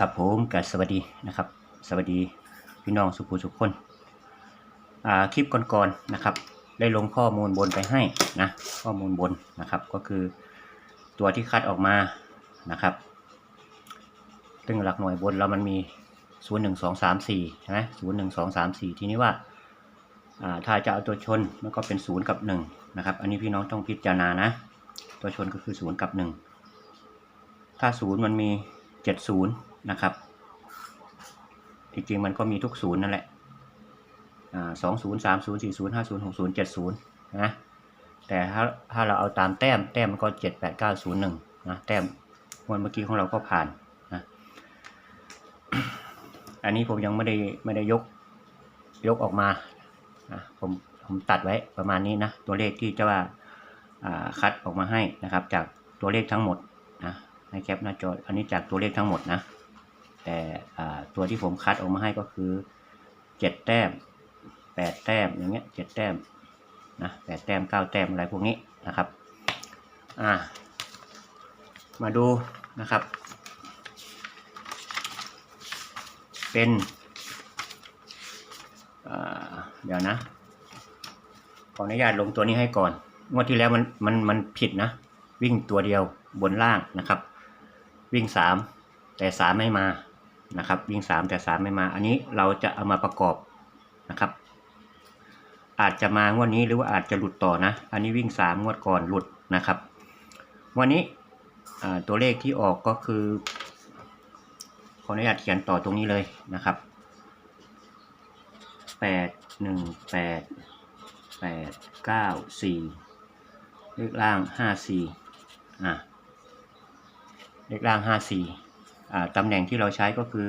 ครับผมกับสวัสดีนะครับ สวัสดีพี่น้องสุภูสุคนอ่าคลิปก่อนๆนะครับ ได้ลงข้อมูลบนไปให้นะข้อมูลบนนะครับ ก็คือตัวที่คัดออกมานะครับซึ่งหลักหน่วยบนเรามันมี 0 1 2 3 4ใช่ไหม0 1 2 3 4ทีนี้ว่าอ่าถ้าจะเอาตัวชนมันก็เป็น 0 กับ1นะครับ อันนี้พี่น้องต้องพิจารณานะ ตัวชนก็คือ 0 กับ 1 ถ้า 0 มันมี 70 นะครับ จริงๆมันก็มีทุกศูนย์นั่นแหละอ่าสองศูนย์สามศูนย์สี่ศูนย์ห้าศูนย์หกศูนย์เจ็ดศูนย์นะ แต่ถ้าถ้าเราเอาตามแต้มแต้มมันก็เจ็ดแปดเก้าศูนย์หนึ่งนะแต้มวันเมื่อกี้ของเราก็ผ่านนะ อันนี้ผมยังไม่ได้ไม่ได้ยกยกออกมานะผมผมตัดไว้ประมาณนี้นะ ตัวเลขที่จะว่าอ่าคัดออกมาให้นะครับ จากตัวเลขทั้งหมดนะในแคปหน้าจออันนี้จากตัวเลขทั้งหมดนะ แต่ตัวที่ผมคัดออกมาให้ก็คือเจ็ดแต้มแปดแต้มอย่างเงี้ยเจ็ดแต้มนะแปดแต้มเก้าแต้มอะไรพวกนี้นะครับอ่ามาดูนะครับ เป็นอ่าเดี๋ยวนะขออนุญาตลงตัวนี้ให้ก่อนงวดที่แล้วมันมันมันผิดนะ วิ่งตัวเดียวบนล่างนะครับ วิ่งสามแต่สามไม่มา นะครับ วิ่งสามแต่สามไม่มา อันนี้เราจะเอามาประกอบนะครับ อาจจะมางวดนี้หรือว่าอาจจะหลุดต่อนะ อันนี้วิ่งสามงวดก่อนหลุดนะครับ วันนี้ตัวเลขที่ออกก็คือ ขออนุญาตเขียนต่อตรงนี้เลยนะครับแปดหนึ่งแปดแปดเก้าสี่เลขล่างห้าสี่อะเลขล่างห้าสี่ ตำแหน่งที่เราใช้ก็คือ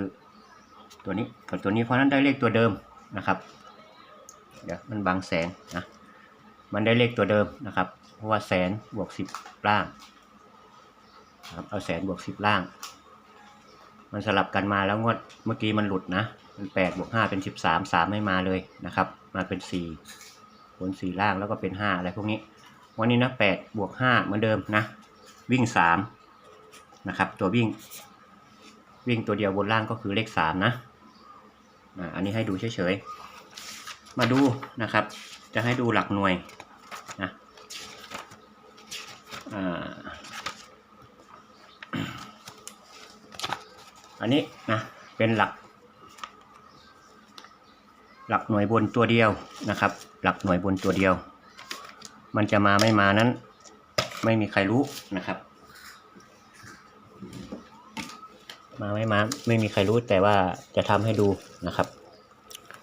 ตัวนี้กับตัวนี้เพราะนั้นได้เลขตัวเดิมนะครับเดี๋ยวมันบางแสงนะมันได้เลขตัวเดิมนะครับ เพราะว่าแสนบวกสิบล่างนะครับเอาแสนบวกสิบล่าง มันสลับกันมาแล้วงวดเมื่อกี้มันหลุดนะมันแปดบวกห้าเป็นสิบสามสามไม่มาเลยนะครับ มาเป็นสี่บนสี่ล่างแล้วก็เป็นห้าอะไรพวกนี้ วันนี้นะแปดบวกห้าเหมือนเดิมนะ วิ่งสามนะครับ ตัววิ่ง วิ่งตัวเดียวบนล่างก็คือเลขสามนะอันนี้ให้ดูเฉยๆ มาดูนะครับ จะให้ดูหลักหน่วยนะอันนี้นะเป็นหลัก หลักหน่วยบนตัวเดียวนะครับ หลักหน่วยบนตัวเดียว มันจะมาไม่มานั้น ไม่มีใครรู้นะครับ มาไม่มาไม่มีใครรู้แต่ว่าจะทำให้ดูนะครับ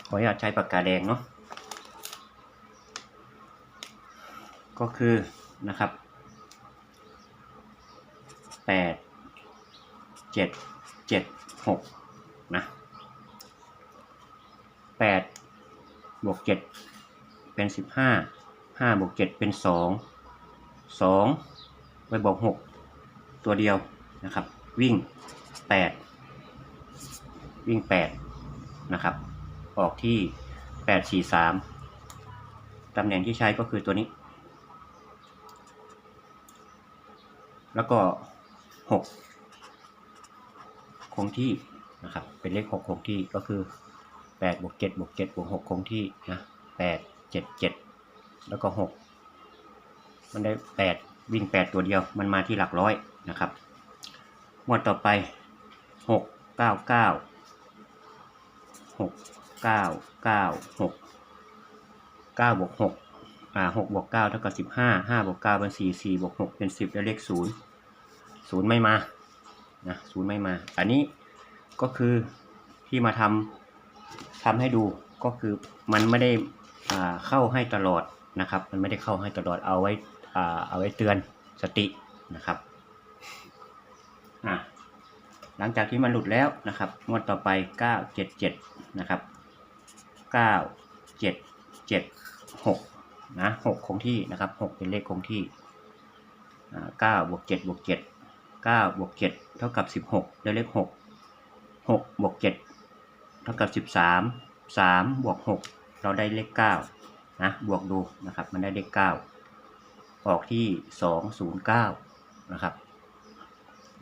ขออนุญาตใช้ปากกาแดงเนาะก็คือนะครับแปดเจ็ดเจ็ดหกนะแปดบวกเจ็ดเป็นสิบห้าห้าบวกเจ็ดเป็นสองสองไปบวกหกตัวเดียวนะครับ วิ่ง แปดวิ่งแปดนะครับ ออกที่แปดสี่สามตำแหน่งที่ใช้ก็คือตัวนี้ แล้วก็หกคงที่นะครับ เป็นเลขหกคงที่ก็คือแปดบวกเจ็ดบวกเจ็ดบวกหกคงที่นะแปดเจ็ดเจ็ดแล้วก็หกมันได้แปดวิ่งแปดตัวเดียว มันมาที่หลักร้อยนะครับงวดต่อไป หกเก้าเก้าหกเก้าเก้าหกเก้าบวกหกอ่าหกบวกเก้าเท่ากับสิบห้าห้าบวกเก้าเป็นสี่สี่บวกหกเป็นสิบแล้วเลขศูนย์ศูนย์ไม่มานะศูนย์ไม่มา อันนี้ก็คือที่มาทำทำให้ดูก็คือมันไม่ได้อ่าเข้าให้ตลอดนะครับ มันไม่ได้เข้าให้ตลอดเอาไว้อ่าเอาไว้เตือนสตินะครับอะ หลังจากที่มันหลุดแล้วนะครับงวดต่อไป 977 นะครับ 9776 นะ 6 คงที่นะครับ 6 เป็นเลขคงที่อ่า9บวก7บวก7 9บวก7เท่ากับ 16 ได้เลข 6 6บวก7เท่ากับ 13 3บวก6เราได้เลข9นะบวกดูนะครับ มันได้เลข9ออกที่ 209 นะครับ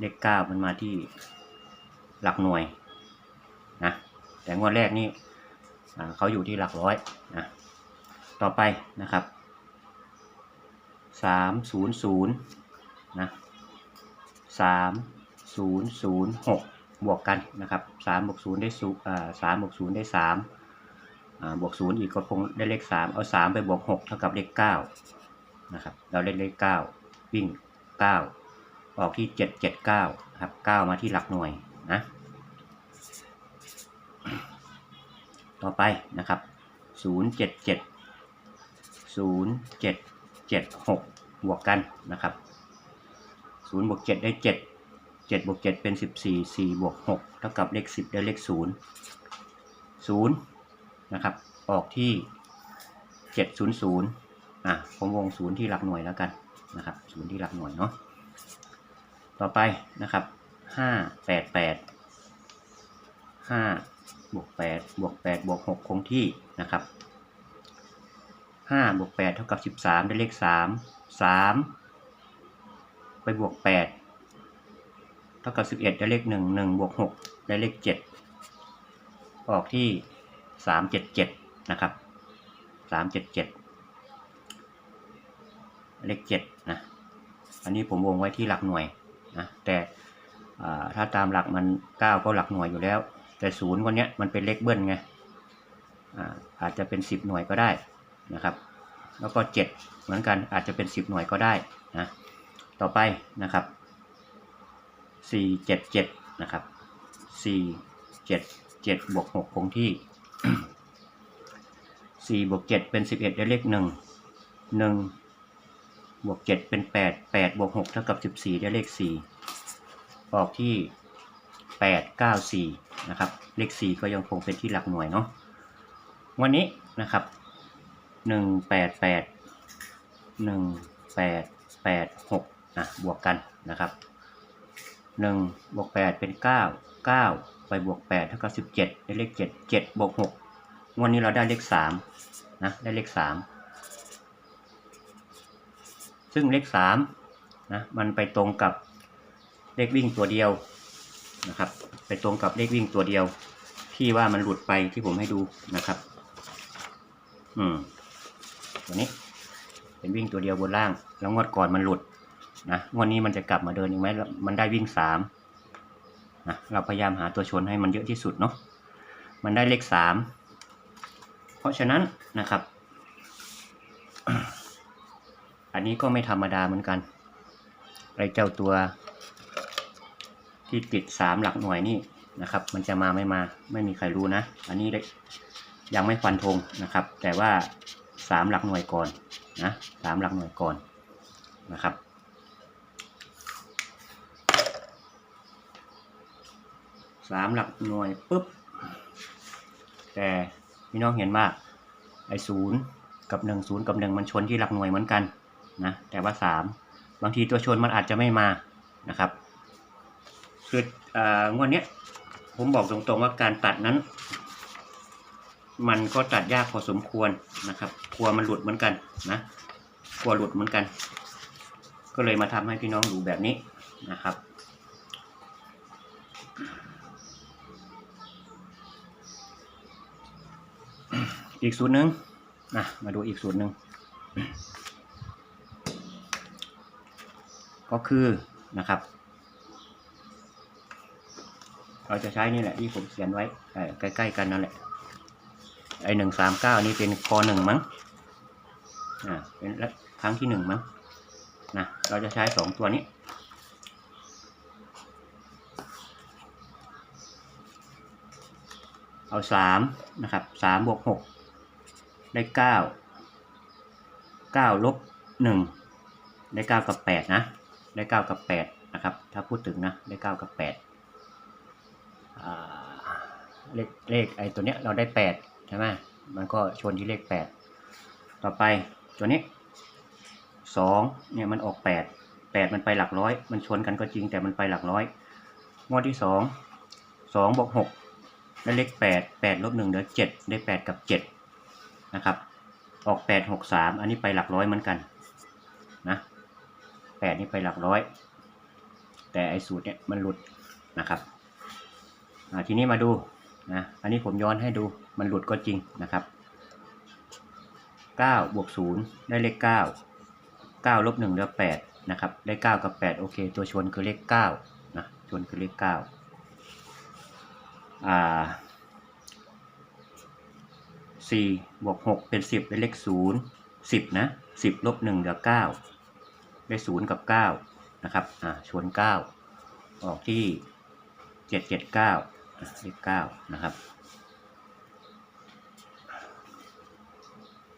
เลข9มันมาที่ หลักหน่วยนะแต่งวดแรกนี่เขาอยู่ที่หลักร้อยนะต่อไปนะครับสามศูนย์ศูนย์นะสามศูนย์ศูนย์หกบวกกันนะครับสามบวกศูนย์ได้ศูนย์อ่าสามบวกศูนย์ได้สามอ่าบวกศูนย์อีกก็คงได้เลขสามเอาสามไปบวกหกเท่ากับเลขเก้านะครับเราได้เลขเก้าวิ่งเก้าออกที่เจ็ดเจ็ดเก้าครับเก้ามาที่หลักหน่วย นะ ต่อไปนะครับศูนย์เจ็ดเจ็ดศูนย์เจ็ดเจ็ดหกบวกกันนะครับศูนย์บวกเจ็ดได้เจ็ดเจ็ดบวกเจ็ดเป็นสิบสี่สี่บวกหกเท่ากับเลขสิบได้เลขศูนะครับ ออกที่เจ็ดศูนย์ศูนย์อะผมวงศูนย์ที่หลักหน่วยแล้วกันนะครับศูนย์ที่หลักหน่วยเนาะ ต่อไปนะครับ ห้าแปดแปดห้าบวกแปดบวกแปดบวกหกคงที่นะครับห้าบวกแปดเท่ากับสิบสามได้เลขสามสามไปบวกแปดเท่ากับสิบเอ็ดได้เลขหนึ่งหนึ่งบวกหกได้เลขเจ็ดออกที่สามเจ็ดเจ็ดนะครับสามเจ็ดเจ็ดเลขเจ็ดนะ อันนี้ผมวงไว้ที่หลักหน่วยนะ แต่ ถ้าตามหลักมันเก้าก็หลักหน่วยอยู่แล้ว แต่ศูนย์วันเนี้ยมันเป็นเลขเบิ้ลไงอาอาจจะเป็นสิบหน่วยก็ได้นะครับ แล้วก็เจ็ดเหมือนกันอาจจะเป็นสิบหน่วยก็ได้นะต่อไปนะครับสี่เจ็ดเจ็ดนะครับสี่เจ็ดเจ็ดบวกหกคงที่สี่บวกเจ็ดเป็นสิบเอ็ดได้เลขหนึ่งหนึ่งบวกเจ็ดเป็นแปดแปดบวกหกเท่ากับสิบสี่ได้เลขสี่ ออกที่แปดเก้าสี่นะครับ เลขสี่ก็ยังคงเป็นที่หลักหน่วยเนาะ วันนี้นะครับหนึ่งแปดแปดหนึ่งแปดแปดหกอะบวกกันนะครับหนึ่งบวกแปดเป็นเก้าเก้าไปบวกแปดเท่ากับสิบเจ็ดได้เลขเจ็ดเจ็ดบวกหกวันนี้เราได้เลขสามนะ ได้เลขสามซึ่งเลขสามนะ มันไปตรงกับ เลขวิ่งตัวเดียวนะครับ ไปตรงกับเลขวิ่งตัวเดียว ที่ว่ามันหลุดไปที่ผมให้ดูนะครับ อืมตัวนี้ เป็นวิ่งตัวเดียวบนล่าง แล้วงวดก่อนมันหลุดนะงวดนี้มันจะกลับมาเดินอีกไหมมันได้วิ่งสามนะเราพยายามหาตัวชนให้มันเยอะที่สุดเนาะมันได้เลขสามเพราะฉะนั้นนะครับ อันนี้ก็ไม่ธรรมดาเหมือนกันไอเจ้าตัว ที่ติดสามหลักหน่วยนี่นะครับ มันจะมาไม่มาไม่มีใครรู้นะ อันนี้ยังไม่ฟันธงนะครับ แต่ว่าสามหลักหน่วยก่อนนะสามหลักหน่วยก่อนนะครับสามหลักหน่วยปุ๊บ แต่พี่น้องเห็นว่าไอ้ศูนย์กับหนึ่งศูนย์กับหนึ่งมันชนที่หลักหน่วยเหมือนกันนะแต่ว่าสามบางทีตัวชนมันอาจจะไม่มานะครับ คืออ่างวดเนี้ยผมบอกตรงๆว่าการตัดนั้น มันก็ตัดยากพอสมควรนะครับกลัวมันหลุดเหมือนกันนะกลัวหลุดเหมือนกัน ก็เลยมาทำให้พี่น้องดูแบบนี้นะครับอีกสูตรหนึ่งนะมาดูอีกสูตรหนึ่งก็คือนะครับ เราจะใช้นี่แหละที่ผมเขียนไว้ใกล้ๆกันนั่นแหละไอหนึ่งสามเก้านี่เป็นคอหนึ่งมั้งอ่าเป็นครั้งที่หนึ่งมั้งนะเราจะใช้สองตัวนี้เอาสามนะครับสามบวกหกได้เก้าเก้าลบหนึ่งได้เก้ากับแปดนะ ได้เก้ากับแปดนะครับ ถ้าพูดถึงนะ ได้เก้ากับแปด เลขเลขไอ้ตัวเนี้ยเราได้แปดใช่ไหมมันก็ชนที่เลขแปดต่อไปตัวนี้สองเนี่ยมันออกแปดแปดมันไปหลักร้อย มันชนกันก็จริงแต่มันไปหลักร้อยงวดที่สองสองบวกหกได้เลขแปดแปดลบหนึ่งเหลือเจ็ดได้แปดกับเจ็ดนะครับ ออกแปดหกสามอันนี้ไปหลักร้อยเหมือนกันนะแปดนี่ไปหลักร้อย แต่ไอ้สูตรเนี่ยมันหลุดนะครับ ทีนี้มาดูนะอันนี้ผมย้อนให้ดูมันหลุดก็จริงนะครับ9บวก0ได้เลข 9 9ลบ1เหลือ8นะครับได้ 9 กับ 8 โอเค ตัวชวนคือเลข9นะชวนคือเลข9อ่า4บวก6เป็น 10 ได้เลข 0 10นะ10ลบ1เหลือ 9 ได้ 0 กับ 9 นะครับอ่าชวน 9 ออกที่ 779 เลข9นะครับ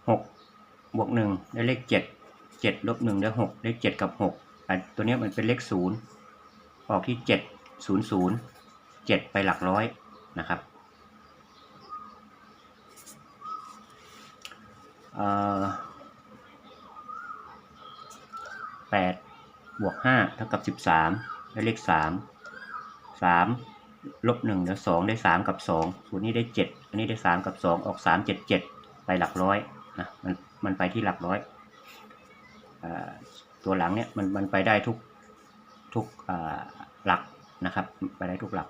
6บวก1ได้เลข7 7ลบ1ได้6ได้7กับ6อ่ตัวนี้มันเป็นเลข0ออกที่7 0 0 7ไปหลักร้อยนะครับเอ่อ8บวก5เท่ากับ13ได้เลข3 3 ลบ1เหลือ2ได้3กับ2ส่วนนี้ได้7อันนี้ได้3กับ2องออก3 7 7ไปหลักร้อยนะมันมันไปที่หลักร้อยอตัวหลังเนี่ยมันมันไปได้ทุกทุกหลักนะครับ ไปได้ทุกหลัก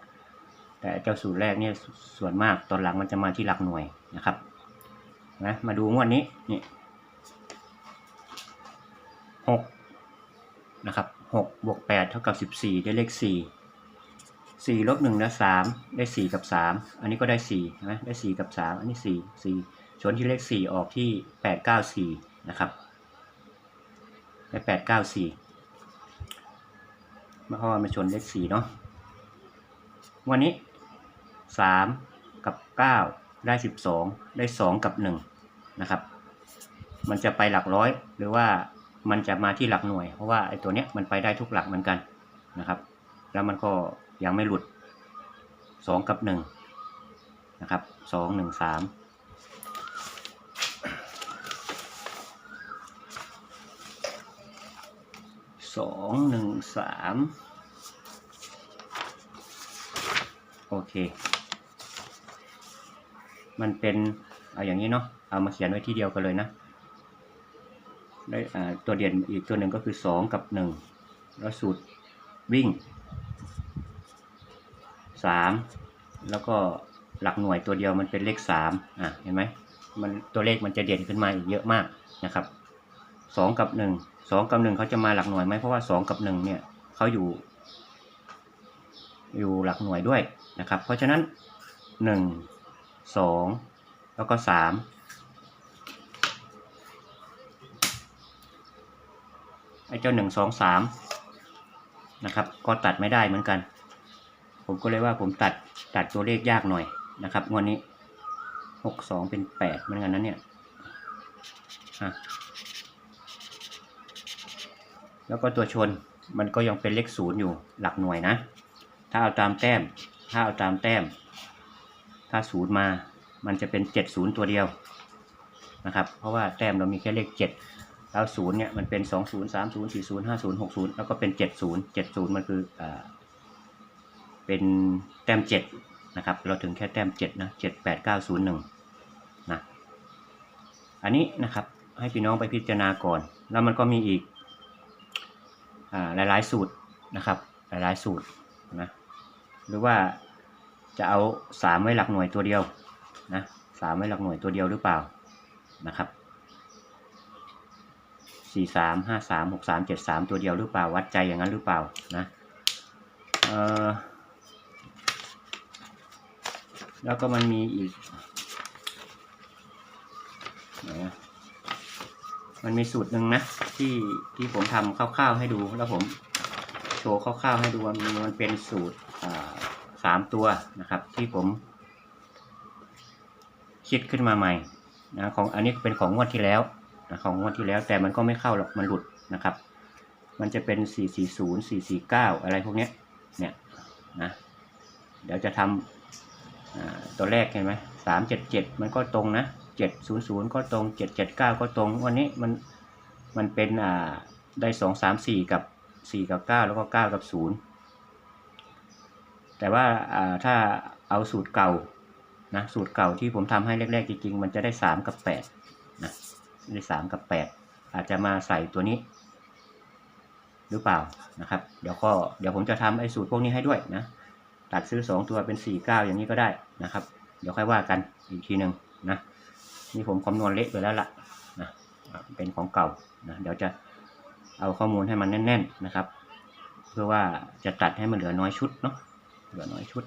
แต่เจ้าสูตรแรกเนี่ยส่วนมากตอนหลังมันจะมาที่หลักหน่วยนะครับนะมาดูงวดนี้นี่หกนะครับหกบวกแปดเท่ากับสิบสี่ได้เลขสี่ สี่ลบหนึ่งได้สามได้สี่กับสามอันนี้ก็ได้สี่ใช่ไหมได้สี่กับสามอันนี้สี่สี่ชนที่เลขสี่ออกที่แปดเก้าสี่นะครับได้แปดเก้าสี่มาเพราะว่ามาชนเลขสี่เนาะวันนี้สามกับเก้าได้สิบสองได้สองกับหนึ่งนะครับ มันจะไปหลักร้อยหรือว่ามันจะมาที่หลักหน่วย เพราะว่าไอ้ตัวเนี้ยมันไปได้ทุกหลักเหมือนกันนะครับ แล้วมันก็ ยังไม่หลุดสองกับหนึ่งนะครับสองหนึ่งสามสองหนึ่งสามโอเค มันเป็นเอาอย่างนี้เนาะเอามาเขียนไว้ที่เดียวกันเลยนะได้อ่าตัวเด่นอีกตัวหนึ่งก็คือสองกับหนึ่งแล้วสูตรวิ่ง สามแล้วก็หลักหน่วยตัวเดียวมันเป็นเลขสามอะเห็นไหมมันตัวเลขมันจะเด่นขึ้นมาอีกเยอะมากนะครับสองกับหนึ่งสองกับหนึ่งเขาจะมาหลักหน่วยไหมเพราะว่าสองกับหนึ่งเนี่ยเขาอยู่ อยู่หลักหน่วยด้วยนะครับ เพราะฉะนั้นหนึ่งสองแล้วก็สามไอ้เจ้าหนึ่งสองสามนะครับ ก็ตัดไม่ได้เหมือนกัน ผมก็เลยว่าผมตัดตัดตัวเลขยากหน่อยนะครับงวดนี้หกสองเป็นแปดเหมือนกันนั้นเนี่ยแล้วก็ตัวชนมันก็ยังเป็นเลขศูนย์อยู่หลักหน่วยนะ ถ้าเอาตามแต้ม ถ้าเอาตามแต้ม ถ้าศูนย์มา มันจะเป็นเจ็ดศูนย์ตัวเดียวนะครับ เพราะว่าแต้มเรามีแค่เลขเจ็ดแล้วศูนย์เนี่ยมันเป็นสองศูนย์สามศูนย์สี่ศูนย์ห้าศูนย์หกศูนย์แล้วก็เป็นเจ็ดศูนย์เจ็ดศูนย์มันคืออ่า เป็นแต้มเจ็ดนะครับ เราถึงแค่แต้มเจ็ดนะเจ็ดแปดเก้าศูนย์หนึ่งนะ อันนี้นะครับให้พี่น้องไปพิจารณาก่อน แล้วมันก็มีอีกอ่าหลายๆสูตรนะครับ หลายๆสูตรนะ หรือว่าจะเอาสามไว้หลักหน่วยตัวเดียวนะสามไว้หลักหน่วยตัวเดียวหรือเปล่านะครับสี่สามห้าสามหกสามเจ็ดสามตัวเดียวหรือเปล่าวัดใจอย่างนั้นหรือเปล่านะเออ แล้วก็มันมีอีกนะมันมีสูตรหนึ่งนะที่ที่ผมทำคร่าวๆให้ดู แล้วผมโชว์คร่าวๆให้ดูว่ามันมันเป็นสูตรสามตัวนะครับ ที่ผม คิดขึ้นมาใหม่นะของอันนี้เป็นของงวดที่แล้วนะของงวดที่แล้วแต่มันก็ไม่เข้าหรอกมันหลุดนะครับ มันจะเป็น 440 449 อะไรพวกเนี้ยเนี่ยนะเดี๋ยวจะทำ ตัวแรกเห็นไหม377มันก็ตรงนะ700ก็ตรง779ก็ตรง วันนี้มันมันเป็นอ่าได้2 3 4กับ4กับ9แล้วก็9กับ0แต่ว่าอ่าถ้าเอาสูตรเก่านะสูตรเก่าที่ผมทำให้แรกๆจริงๆมันจะได้3กับ8นะได้3กับ8อาจจะมาใส่ตัวนี้ หรือเปล่านะครับ เดี๋ยวก็เดี๋ยวผมจะทำไอ้สูตรพวกนี้ให้ด้วยนะ ตัดซื้อสองตัวเป็นสี่เก้าอย่างนี้ก็ได้นะครับ เดี๋ยวค่อยว่ากันอีกทีหนึ่งนะนี่ผมคำนวณเละไปแล้วล่ะนะเป็นของเก่านะเดี๋ยวจะเอาข้อมูลให้มันแน่น ๆนะครับ เพื่อว่าจะตัดให้มันเหลือน้อยชุดเนาะเหลือน้อยชุด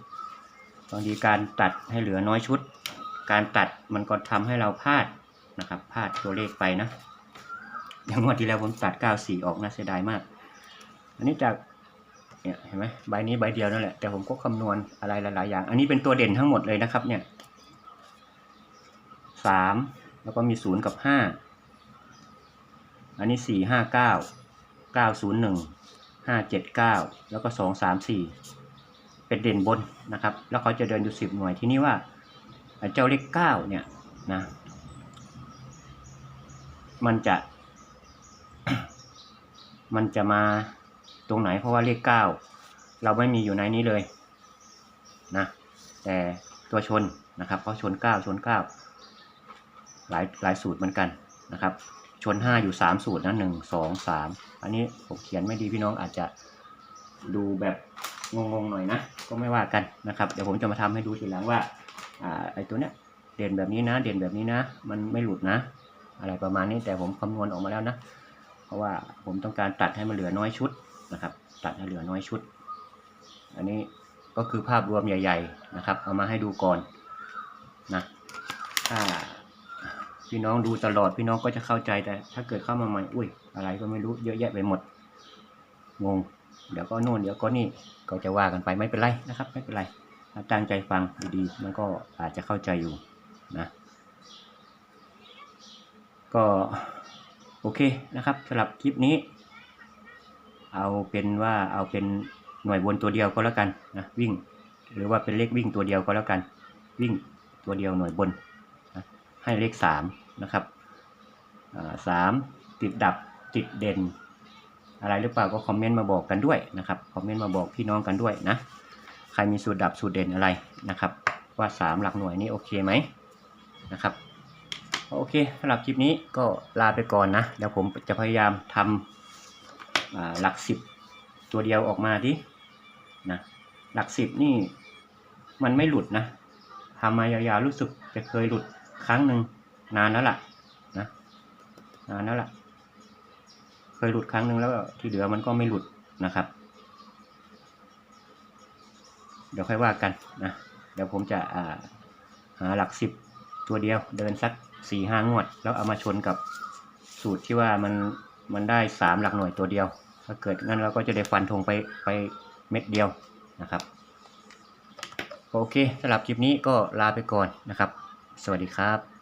บางทีการตัดให้เหลือน้อยชุด การตัดมันก็ทำให้เราพลาดนะครับพลาดตัวเลขไปนะอย่างงวดที่แล้วผมตัด 94 ออกนะเสียดายมาก อันนี้จาก เนี่ยเห็นไหมใบนี้ใบเดียวนั่นแหละแต่ผมก็คำนวณอะไรหลาย ๆ อย่าง อันนี้เป็นตัวเด่นทั้งหมดเลยนะครับ เนี่ยสามแล้วก็มีศูนย์กับห้าอันนี้สี่ห้าเก้าเก้าศูนย์หนึ่งห้าเจ็ดเก้าแล้วก็สองสามสี่เป็นเด่นบนนะครับ แล้วเขาจะเดินอยู่สิบหน่วยที่นี่ว่าเจ้าเลขเก้าเนี่ยนะ มันจะ มันจะมา ตรงไหนเพราะว่าเลขเก้าเราไม่มีอยู่ในนี้เลยนะแต่ตัวชนนะครับเพราะชนเก้าชนเก้าหลายหลายสูตรเหมือนกันนะครับ ชนห้าอยู่สามสูตรนะหนึ่งสองสามอันนี้ผมเขียนไม่ดีพี่น้องอาจจะดูแบบงงๆหน่อยนะ ก็ไม่ว่ากันนะครับ เดี๋ยวผมจะมาทำให้ดูทีหลังว่าอ่าไอตัวเนี้ยเด่นแบบนี้นะ เด่นแบบนี้นะ มันไม่หลุดนะ อะไรประมาณนี้แต่ผมคำนวณออกมาแล้วนะ เพราะว่าผมต้องการตัดให้มันเหลือน้อยชุด นะครับ ตัดให้เหลือน้อยชุด อันนี้ก็คือภาพรวมใหญ่ ๆนะครับ เอามาให้ดูก่อนนะถ้าพี่น้องดูตลอดพี่น้องก็จะเข้าใจแต่ ถ้าเกิดเข้ามาใหม่อุ้ย อะไรก็ไม่รู้เยอะแยะไปหมดงงเดี๋ยวก็โน่นเดี๋ยวก็นี่ก็จะว่ากันไปไม่เป็นไรนะครับ ไม่เป็นไรถ้าตั้งใจฟังดีๆมันก็อาจจะเข้าใจอยู่นะก็โอเคนะครับสำหรับคลิปนี้ เอาเป็นว่าเอาเป็นหน่วยบนตัวเดียวก็แล้วกันนะวิ่ง หรือว่าเป็นเลขวิ่งตัวเดียวก็แล้วกัน วิ่งตัวเดียวหน่วยบนนะให้เลขสามนะครับสามติดดับติดเด่น อะไรหรือเปล่าก็คอมเมนต์มาบอกกันด้วยนะครับคอมเมนต์มาบอกพี่น้องกันด้วยนะใครมีสูตรดับสูตรเด่นอะไรนะครับ ว่าสามหลักหน่วยนี้โอเคไหมนะครับโอเคสำหรับคลิปนี้ก็ลาไปก่อนนะเดี๋ยวผมจะพยายามทำอ่า หลักสิบตัวเดียวออกมาดินะหลักสิบนี่มันไม่หลุดนะทำมายาวๆรู้สึกจะเคยหลุดครั้งหนึ่งนานแล้วล่ะนะนานแล้วล่ะ เคยหลุดครั้งหนึ่งแล้วที่เหลือมันก็ไม่หลุดนะครับ เดี๋ยวค่อยว่ากันนะเดี๋ยวผมจะาหาหลักสิบตัวเดียวเดินสักสี่ห้างวด แล้วเอามาชนกับสูตรที่ว่ามัน มันได้สามหลักหน่วยตัวเดียว ถ้าเกิดงั้นเราก็จะได้ฟันธงไปไปเม็ดเดียวนะครับโอเคสำหรับคลิปนี้ก็ลาไปก่อนนะครับ สวัสดีครับ